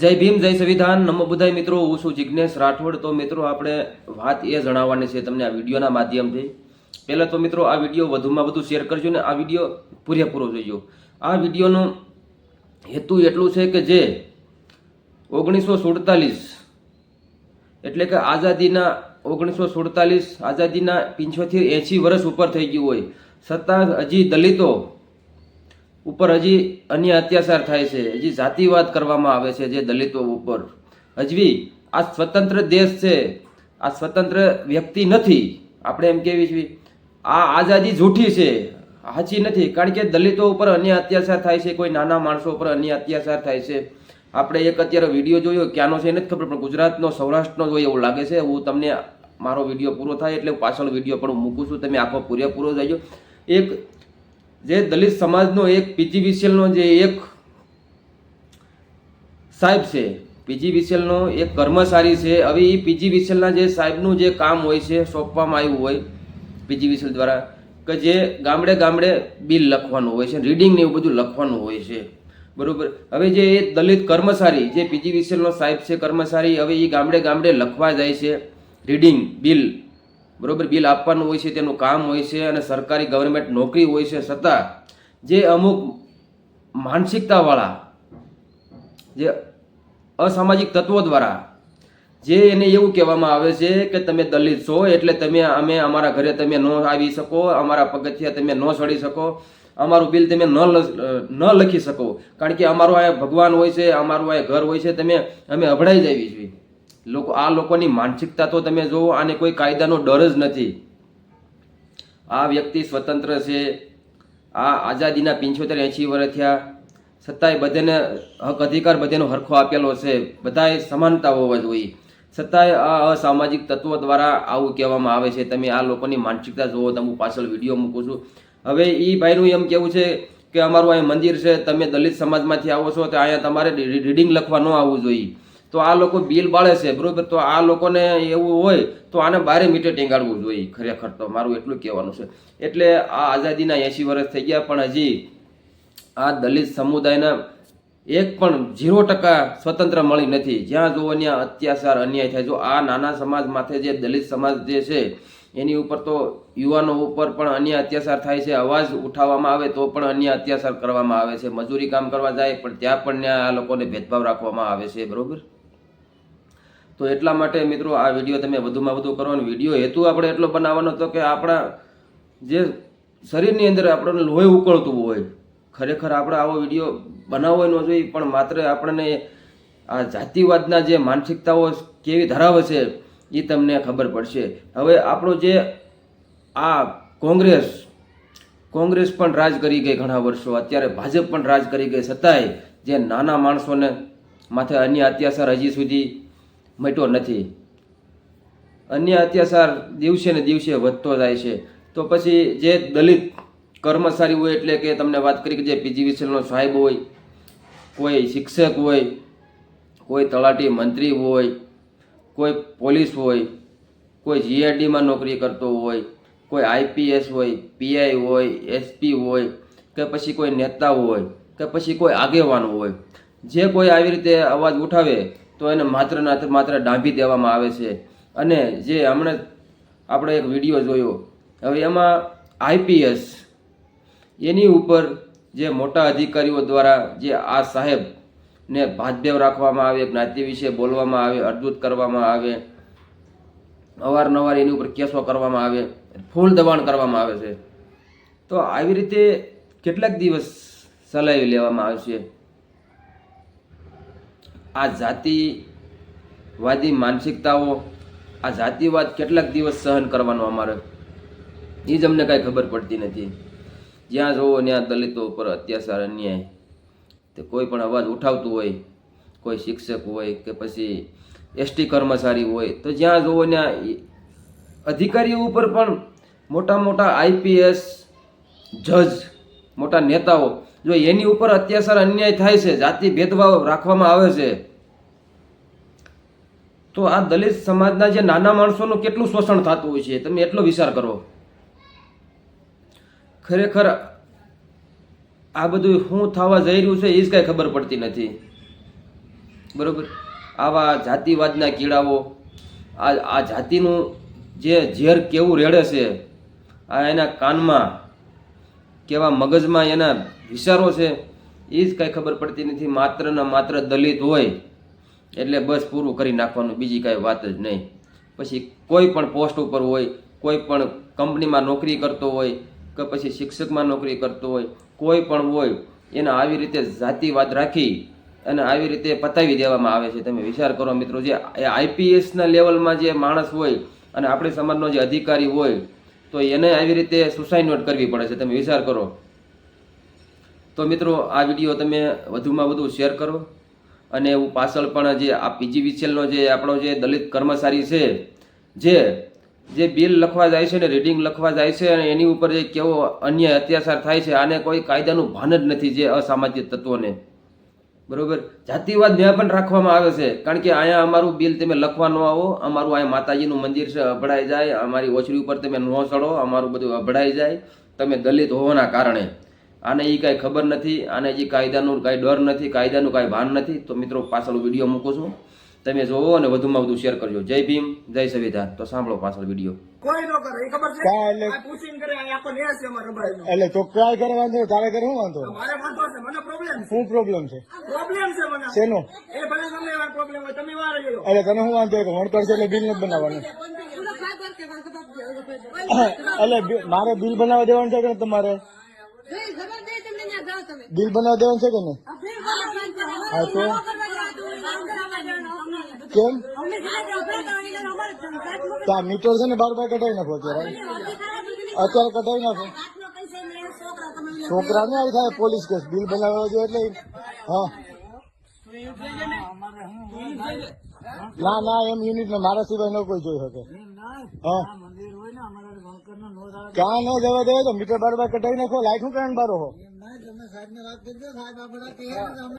જય ભીમ, જય સંવિધાન. નમો બુધાય મિત્રો, હું છું જિજ્ઞેશ રાઠોડ. તો મિત્રો, આપણે વાત એ જણાવવાની છે તમને આ વિડીયોના માધ્યમથી. પહેલાં તો મિત્રો, આ વીડિયો વધુમાં વધુ શેર કરજો ને આ વીડિયો પૂરેપૂરો જોઈજો આ વિડીયોનો હેતુ એટલું છે કે જે ઓગણીસો સુડતાલીસ એટલે કે આઝાદીના ઓગણીસો સુડતાલીસ, આઝાદીના પંચોતેર એંશી વર્ષ ઉપર થઈ ગયું હોય. છતાં હજી દલિતો ઉપર હજી અન્ય અત્યાચાર થાય છે. હજી જાતિવાદ કરવામાં આવે છે જે દલિતો ઉપર. હજવી આ સ્વતંત્ર દેશ છે. આ સ્વતંત્ર વ્યક્તિ નથી. આપણે એમ કહેવી છીએ આ આઝાદી જૂઠી છે. સાચી નથી. કારણ કે દલિતો ઉપર અન્ય અત્યાચાર થાય છે. કોઈ નાના માણસો ઉપર અન્ય અત્યાચાર થાય છે. આપણે એક અત્યારે વીડિયો જોયો, ક્યાંનો છે એ નથી ખબર, પણ ગુજરાતનો, સૌરાષ્ટ્રનો જોઈએ એવું લાગે છે. હું તમને મારો વીડિયો પૂરો થાય એટલે પાછળ વીડિયો પણ હું મૂકું છું. તમે આખો પૂરેપૂરો જોઈજો એક જે દલિત સમાજનો એક પીજીવીસીએલનો જે એક સાહેબ છે પીજીવીસીએલનો એક કર્મચારી છે, હવે એ પીજીવીસીએલના જે સાહેબનું જે કામ હોય છે, સોંપવામાં આવ્યું હોય પીજીવીસીએલ દ્વારા, કે જે ગામડે ગામડે બિલ લખવાનું હોય છે, રીડિંગ ને એવું બધું લખવાનું હોય છે. બરોબર? હવે જે એ દલિત કર્મચારી, જે પીજીવીસીએલનો સાહેબ છે, કર્મચારી, હવે એ ગામડે ગામડે લખવા જાય છે, રીડિંગ, બિલ બરોબર, બિલ આપવાનું હોય છે, તેનું કામ હોય છે અને સરકારી ગવર્મેન્ટ નોકરી હોય છે, છતાં જે અમુક માનસિકતાવાળા, જે અસામાજિક તત્વો દ્વારા જે એને એવું કહેવામાં આવે છે કે તમે દલિત છો, એટલે તમે અમે અમારા ઘરે તમે ન આવી શકો, અમારા પગથિયા તમે ન ચડી શકો, અમારું બિલ તમે ન ન લખી શકો. કારણ કે અમારું આ ભગવાન હોય છે, અમારું આ ઘર હોય છે, તમે, અમે અભડાઈ જવી જોઈએ લોકો આ લોકોની માનસિકતા તો તમે જુઓ, આને કોઈ કાયદાનો ડર જ નથી. આ વ્યક્તિ સ્વતંત્ર છે. આ આઝાદીના પંચોતેર એંશી વર્ષ થયા. છતાંય બધાને હક અધિકાર બધાનો હરખો આપેલો છે. બધાએ સમાનતા હોવા જોઈએ. છતાંય આ અસામાજિક તત્વો દ્વારા આવું કહેવામાં આવે છે. તમે આ લોકોની માનસિકતા જુઓ તમે પાછળ વીડિયો મૂકું છું. હવે એ ભાઈનું એમ કેવું છે કે અમારું અહીંયા મંદિર છે. તમે દલિત સમાજમાંથી આવો છો, તો અહીંયા તમારે રીડિંગ લખવા ન આવવું જોઈએ. તો આ લોકો બિલ બાળે છે, બરોબર? તો આ લોકોને એવું હોય તો આને બારે મીટર ટીંગાડવું જોઈએ ખરેખર તો, મારું એટલું કહેવાનું છે. એટલે આ આઝાદીના એંશી વર્ષ થઈ ગયા, પણ હજી આ દલિત સમુદાયના એક પણ ઝીરો ટકા સ્વતંત્ર મળી નથી. જ્યાં જોવો ત્યાં અત્યાચાર, અન્યાય થાય. જો આ નાના સમાજ માથે જે દલિત સમાજ જે છે, એની ઉપર તો યુવાનો ઉપર પણ અન્ય અત્યાચાર થાય છે, અવાજ ઉઠાવવામાં આવે તો પણ અન્ય અત્યાચાર કરવામાં આવે છે. મજૂરી કામ કરવા જાય, પણ ત્યાં પણ આ લોકોને ભેદભાવ રાખવામાં આવે છે, બરોબર? તો એટલા માટે મિત્રો આ વીડિયો તમે વધુમાં વધુ કરો અને વીડિયો હેતુ આપણે એટલો બનાવવાનો હતો કે આપણા જે શરીરની અંદર આપણને લોહી ઉકળતું હોય, ખરેખર આપણે આવો વીડિયો બનાવવો ન જોઈએ, પણ માત્ર આપણને આ જાતિવાદના જે માનસિકતાઓ કેવી ધરાવે છે એ તમને ખબર પડશે. હવે આપણો જે આ કોંગ્રેસ કોંગ્રેસ પણ રાજ કરી ગઈ ઘણા વર્ષો, અત્યારે ભાજપ પણ રાજ કરી ગઈ, છતાંય જે નાના માણસોને માથે અન્ય અત્યાચાર હજી સુધી મટ્યો નથી. અન્ય અત્યાચાર દિવસે ને દિવસે વધતો જાય છે. તો પછી જે દલિત કર્મચારી હોય એટલે કે તમને વાત કરી કે જે પીજીવીસીએલનો સાહેબ હોય, કોઈ શિક્ષક હોય, કોઈ તલાટી મંત્રી હોય, કોઈ પોલીસ હોય, કોઈ જીઆરડીમાં નોકરી કરતો હોય, કોઈ આઈપીએસ હોય, પીઆઈ હોય, એસપી હોય, કે પછી કોઈ નેતા હોય, કે પછી કોઈ આગેવાન હોય. જે કોઈ આવી રીતે અવાજ ઉઠાવે તો એને માત્ર માત્ર ડાંભી દેવામાં આવે છે. અને જે હમણાં આપણે એક વીડિયો જોયો, હવે એમાં આઈપીએસ, એની ઉપર જે મોટા અધિકારીઓ દ્વારા જે આ સાહેબ ને ભાતભેવ રાખવામાં આવે જ્ઞાતિ વિશે બોલવામાં આવે અડધૂત કરવામાં આવે, અવારનવાર એની ઉપર કેસો કરવામાં આવે, ફૂલ દબાણ કરવામાં આવે છે. તો આવી રીતે કેટલાક દિવસ ચલાવી લેવામાં આવશે આ જાતિવાદી માનસિકતાઓ, આ જાતિવાદ કેટલાક દિવસ સહન કરવાનો અમારે, એ જ અમને કાંઈ ખબર પડતી નથી. જ્યાં જોવો ત્યાં દલિતો ઉપર અત્યાચાર, અન્યાય. તે કોઈ પણ અવાજ ઉઠાવતું હોય, કોઈ શિક્ષક હોય કે પછી એસટી કર્મચારી હોય, તો જ્યાં જોવો ત્યાં અધિકારીઓ ઉપર પણ મોટા મોટા આઈપીએસ જજ, મોટા નેતાઓ, જો એની ઉપર અત્યાચાર, અન્યાય થાય છે, જાતિ ભેદભાવ રાખવામાં આવે છે તો આ દલિત સમાજના જે નાના માણસોનું કેટલું શોષણ થતું હોય છે, તમે એટલો વિચાર કરો. ખરેખર આ બધું શું થવા જઈ રહ્યું છે, એ જ કાંઈ ખબર પડતી નથી. બરોબર? આવા જાતિવાદના કીડાઓ, આ આ જાતિનું જે ઝેર કેવું રેડે છે, આ એના કાનમાં કેવા મગજમાં એના વિચારો છે, એ જ કાંઈ ખબર પડતી નથી. માત્ર ને માત્ર દલિત હોય એટલે બસ પૂરું કરી નાખવાનું, બીજી કાંઈ વાત જ નહીં. પછી કોઈ પણ પોસ્ટ ઉપર હોય, કોઈ પણ કંપનીમાં નોકરી કરતો હોય, કે પછી શિક્ષકમાં નોકરી કરતો હોય, કોઈ પણ હોય, એને આવી રીતે જાતિવાદ રાખી અને આવી રીતે પતાવી દેવામાં આવે છે. તમે વિચાર કરો મિત્રો, જે આઈપીએસના લેવલમાં જે માણસ હોય અને આપણી સમાજનો જે અધિકારી હોય, તો એને આવી રીતે સુસાઇડ નોટ કરવી પડે છે. તમે વિચાર કરો. તો મિત્રો, આ વીડિયો તમે વધુમાં વધુ શેર કરો. અને એવું પાછળ પણ જે આ પીજી વિસેલનો જે આપણો જે દલિત કર્મચારી છે, જે જે બિલ લખવા જાય છે ને રીડિંગ લખવા જાય છે અને એની ઉપર જે કેવો અન્ય અત્યાચાર થાય છે, આને કોઈ કાયદાનું ભાન જ નથી જે અસામાજિક તત્વોને. બરોબર? જાતિવાદ ન્યાય પણ રાખવામાં આવે છે, કારણ કે અહીંયા અમારું બિલ તમે લખવા ન આવો, અમારું અહીંયા માતાજીનું મંદિર છે, અભડાઈ જાય, અમારી ઓછરી ઉપર તમે ન ચડો, અમારું બધું અભડાઈ જાય, તમે દલિત હોવાના કારણે. આને એ કાંઈ ખબર નથી આને હજી કાયદાનું કાંઈ ડર નથી કાયદાનું કાંઈ ભાન નથી. તો મિત્રો પાછળ વીડિયો મૂકું છું. તમે જોવો અને વધુમાં વધુ શેર કરજો. જય ભીમ જય સંવિધાન. તો સાંભળો પાછળ વીડિયો. કોઈ ન કરે એ ખબર છે? એટલે આ પૂછીને કરે આખો ન્યાય છે અમારા રબારીનો. એટલે તો ટ્રાય કરે વાંધો તારે કરે શું વાંધો મારે વાંધો છે મને પ્રોબ્લેમ છે. શું પ્રોબ્લેમ છે? પ્રોબ્લેમ છે મને. શેનો? એ ભલે ગમે એવા પ્રોબ્લેમ હોય તમે વાર ગયો એટલે તને શું વાંધો કે વણકર છે એટલે બિલ નથી બનાવવાનું. એટલે મારે બિલ બનાવવા દેવાનું છે કે તમારે? બિલ બનાવી દેવાનું છે કે નહીં? હા તો? કેમ? તો આ મીટર છે ને બાર બાર કટાવી નાખો અત્યારે. અત્યારે કઢાવી નાખો. છોકરા ને આવી થાય પોલીસ કેસ. બિલ બનાવવા જોઈએ એટલે હા. ના ના એમ યુનિટ ને. મારા સિવાય ન કોઈ જોઈ શકે. હા. ક્યાં ન જવા દે તો મીટર બાર બાર કટાવી નાખો. લાઈટ હું કારણ બારો હો? સાહેબ ને વાત કરજો. સાહેબ આપણે